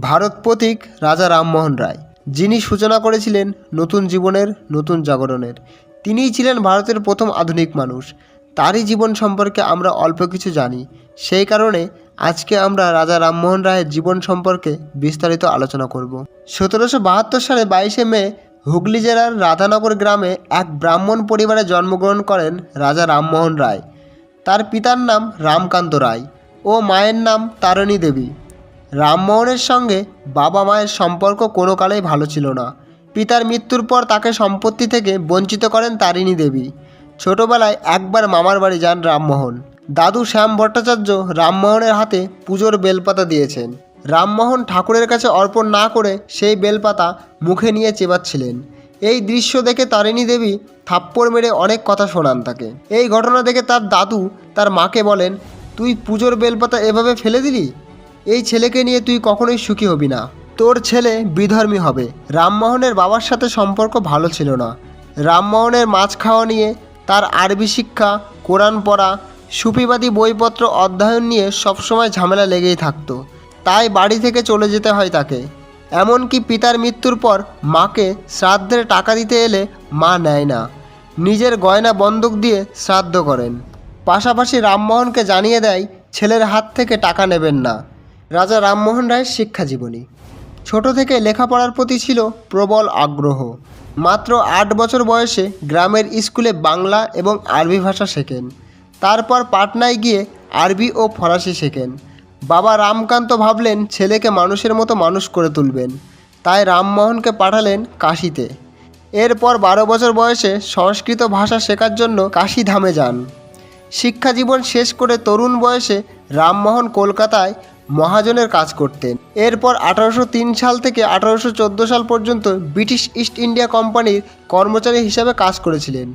ভারত প্রতীক রাজা রামমোহন রায়। যিনি সূচনা করেছিলেন নতুন জীবনের, নতুন জাগরণের। তিনিই ছিলেন ভারতের প্রথম আধুনিক মানুষ। তারই জীবন সম্পর্কে আমরা অল্প কিছু জানি। সেই কারণে আজকে আমরা রাজা রামমোহন রায়ের জীবন সম্পর্কে বিস্তারিত আলোচনা করব। সতেরোশো বাহাত্তর সালে বাইশে মে হুগলি জেলার রাধানগর গ্রামে এক ব্রাহ্মণ পরিবারে জন্মগ্রহণ করেন রাজা রামমোহন রায়। তার পিতার নাম রামকান্ত রায় ও মায়ের নাম তারণী দেবী। রামমোহনের সঙ্গে বাবা মায়ের সম্পর্ক কোনো কালেই ভালো ছিল না। পিতার মৃত্যুর পর তাকে সম্পত্তি থেকে বঞ্চিত করেন তারিণী দেবী। ছোটবেলায় একবার মামার বাড়ি যান রামমোহন দাদু শ্যাম ভট্টাচার্য রামমোহনের হাতে পুজোর বেলপাতা দিয়েছেন। রামমোহন ঠাকুরের কাছে অর্পণ না করে সেই বেলপাতা মুখে নিয়ে চেবাচ্ছিলেন। এই দৃশ্য দেখে তারিণী দেবী থাপ্পড় মেরে অনেক কথা শোনান তাকে। এই ঘটনা দেখে তার দাদু তার মাকে বলেন, তুই পুজোর বেলপাতা এভাবে ফেলে দিলি? এই ছেলেকে নিয়ে তুই কখনোই সুখী হবি না। তোর ছেলে বিধর্মী হবে। রামমোহনের বাবার সাথে সম্পর্ক ভালো ছিল না। রামমোহনের মাছ খাওয়া নিয়ে তার আরবি শিক্ষা, কোরআন পড়া, সুফিবাদী বইপত্র অধ্যয়ন নিয়ে সবসময় ঝামেলা লেগেই থাকতো। তাই বাড়ি থেকে চলে যেতে হয় তাকে। এমনকি পিতার মৃত্যুর পর মাকে শ্রাদ্ধের টাকা দিতে এলে মা নেয় না। নিজের গয়না বন্দুক দিয়ে শ্রাদ্ধ করেন। পাশাপাশি রামমোহনকে জানিয়ে দেয়, ছেলের হাত থেকে টাকা নেবেন না। রাজা রামমোহন রায়ের শিক্ষা জীবনী। ছোট থেকে লেখাপড়ার প্রতি ছিল প্রবল আগ্রহ। মাত্র আট বছর বয়সে গ্রামের স্কুলে বাংলা এবং আরবি ভাষা শেখেন। তারপর পাটনায় গিয়ে আরবি ও ফরাসি শেখেন। বাবা রামকান্ত ভাবলেন ছেলেকে মানুষের মতো মানুষ করে তুলবেন। তাই রামমোহনকে পাঠালেন কাশিতে। এরপর বারো বছর বয়সে সংস্কৃত ভাষা শেখার জন্য কাশী ধামে যান। শিক্ষা জীবন শেষ করে তরুণ বয়সে রামমোহন কলকাতায় মহাজনের কাজ করতেন। এরপর আঠারোশো তিন সাল থেকে আঠারোশো চোদ্দ সাল পর্যন্ত ব্রিটিশ ইস্ট ইন্ডিয়া কোম্পানির কর্মচারী হিসাবে কাজ করেছিলেন।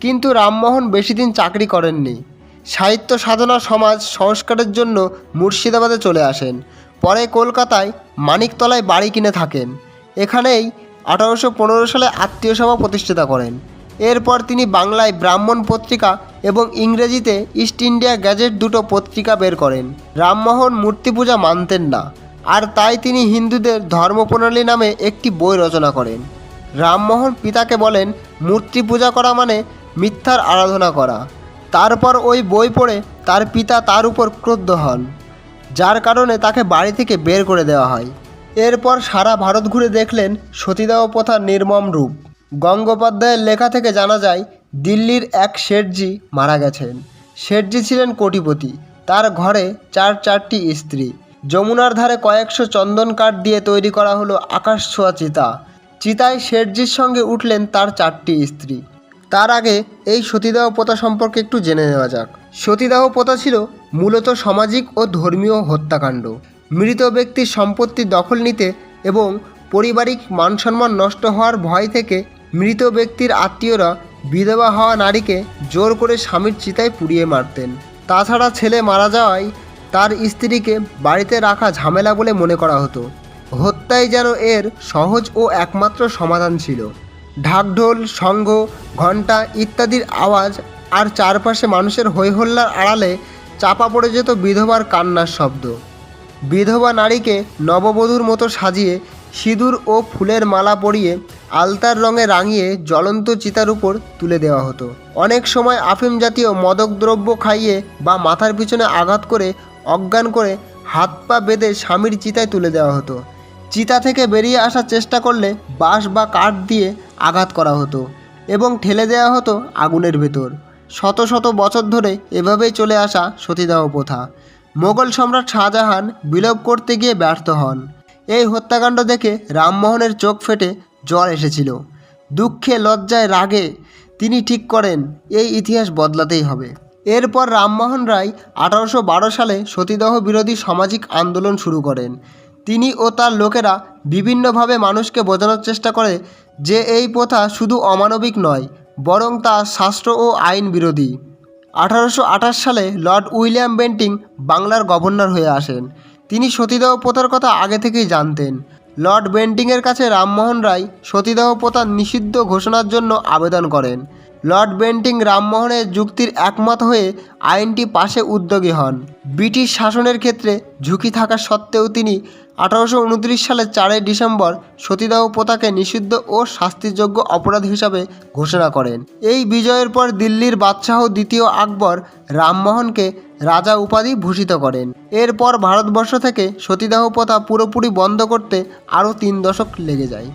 কিন্তু রামমোহন বেশি দিন চাকরি করেননি। সাহিত্য সাধনা সমাজ সংস্কারের জন্য মুর্শিদাবাদে চলে আসেন। পরে কলকাতায় মানিকতলায় বাড়ি কিনে থাকেন। এখানেই আঠারোশো পনেরো সালে আত্মীয় সভা প্রতিষ্ঠাতা করেন। এরপর তিনি বাংলায় ব্রাহ্মণ পত্রিকা এবং ইংরেজিতে ইস্ট ইন্ডিয়া গ্যাজেট দুটো পত্রিকা বের করেন। রামমোহন মূর্তি পূজা মানতেন না। আর তাই তিনি হিন্দুদের ধর্মপ্রণালী নামে একটি বই রচনা করেন। রামমোহন পিতাকে বলেন, মূর্তি পূজা করা মানে মিথ্যার আরাধনা করা। তারপর ওই বই পড়ে তার পিতা তার উপর ক্রুদ্ধ হন, যার কারণে তাকে বাড়ি থেকে বের করে দেওয়া হয়। এরপর সারা ভারত ঘুরে দেখলেন সতীদাহ প্রথার নির্মম রূপ। গঙ্গোপাধ্যায়ের লেখা থেকে জানা যায়, দিল্লির এক শেঠজি মারা গেছেন। শেঠজি ছিলেন কোটিপতি। তার ঘরে চার চারটি স্ত্রী। যমুনার ধারে কয়েকশো চন্দন কাঠ দিয়ে তৈরি করা হলো আকাশ ছোঁয়া চিতা। চিতায় শেঠজির সঙ্গে উঠলেন তার চারটি স্ত্রী। তার আগে এই সতীদাহ প্রথা সম্পর্কে একটু জেনে নেওয়া যাক। সতীদাহ প্রথা ছিল মূলত সামাজিক ও ধর্মীয় হত্যাকাণ্ড। মৃত ব্যক্তির সম্পত্তি দখল নিতে এবং পারিবারিক মানসম্মান নষ্ট হওয়ার ভয় থেকে মৃত ব্যক্তির আত্মীয়রা বিধবা হওয়া নারীকে জোর করে স্বামীর চিতায় পুড়িয়ে মারতেন। তাছাড়া ছেলে মারা যাওয়ায় তার স্ত্রীকে বাড়িতে রাখা ঝামেলা বলে মনে করা হতো। হত্যাই যেন এর সহজ ও একমাত্র সমাধান ছিল। ঢাকঢোল সংঘ ঘণ্টা ইত্যাদির আওয়াজ আর চারপাশে মানুষের হৈহল্লার আড়ালে চাপা পড়ে যেত বিধবার কান্নার শব্দ। বিধবা নারীকে নববধূর মতো সাজিয়ে সিঁদুর ও ফুলের মালা পরিয়ে আলতার রঙে রাঙিয়ে জ্বলন্ত চিতার উপর তুলে দেওয়া হতো। অনেক সময় আফিম জাতীয় মদক দ্রব্য খাইয়ে বা মাথার পিছনে আঘাত করে, অজ্ঞান করে হাত পা বেঁধে স্বামীর চিতায় তুলে দেওয়া হতো। চিতা থেকে বেরিয়ে আসার চেষ্টা করলে বাঁশ বা কাঠ দিয়ে আঘাত করা হতো এবং ঠেলে দেওয়া হতো আগুনের ভেতর। শত শত বছর ধরে এভাবেই চলে আসা সতীদাহ প্রথা। মোগল সম্রাট শাহজাহান বিলোপ করতে গিয়ে ব্যর্থ হন। এই হত্যাকাণ্ড দেখে রামমোহনের চোখ ফেটে জ্বর এসেছিল। দুঃখে, লজ্জায়, রাগে তিনি ঠিক করেন, এই ইতিহাস বদলাতেই হবে। এরপর রামমোহন রায় আঠারোশো বারো সালে সতীদাহ বিরোধী সামাজিক আন্দোলন শুরু করেন। তিনি ও তার লোকেরা বিভিন্নভাবে মানুষকে বোঝানোর চেষ্টা করে যে এই প্রথা শুধু অমানবিক নয়, বরং তা শাস্ত্র ও আইন বিরোধী। আঠারোশো আঠাশ সালে লর্ড উইলিয়াম বেন্টিং বাংলার গভর্নর হয়ে আসেন। তিনি সতীদাহ প্রথার কথা আগে থেকেই জানতেন। লর্ড বেন্টিংয়ের কাছে রামমোহন রায় সতীদাহ প্রথা নিষিদ্ধ ঘোষণার জন্য আবেদন করেন। লর্ড বেন্টিং রামমোহনের যুক্তির একমত হয়ে আইনটি পাশে উদ্যোগী হন। ব্রিটিশ শাসনের ক্ষেত্রে ঝুঁকি থাকা সত্ত্বেও তিনি আঠারোশো উনত্রিশ সালের চারই ডিসেম্বর সতীদাহ প্রথাকে নিষিদ্ধ ও শাস্তিযোগ্য অপরাধ হিসাবে ঘোষণা করেন। এই বিজয়ের পর দিল্লির বাদশাহ দ্বিতীয় আকবর রামমোহনকে রাজা উপাধি ভূষিত করেন। এরপর ভারতবর্ষ থেকে সতীদাহ প্রথা পুরোপুরি বন্ধ করতে আরও তিন দশক লেগে যায়।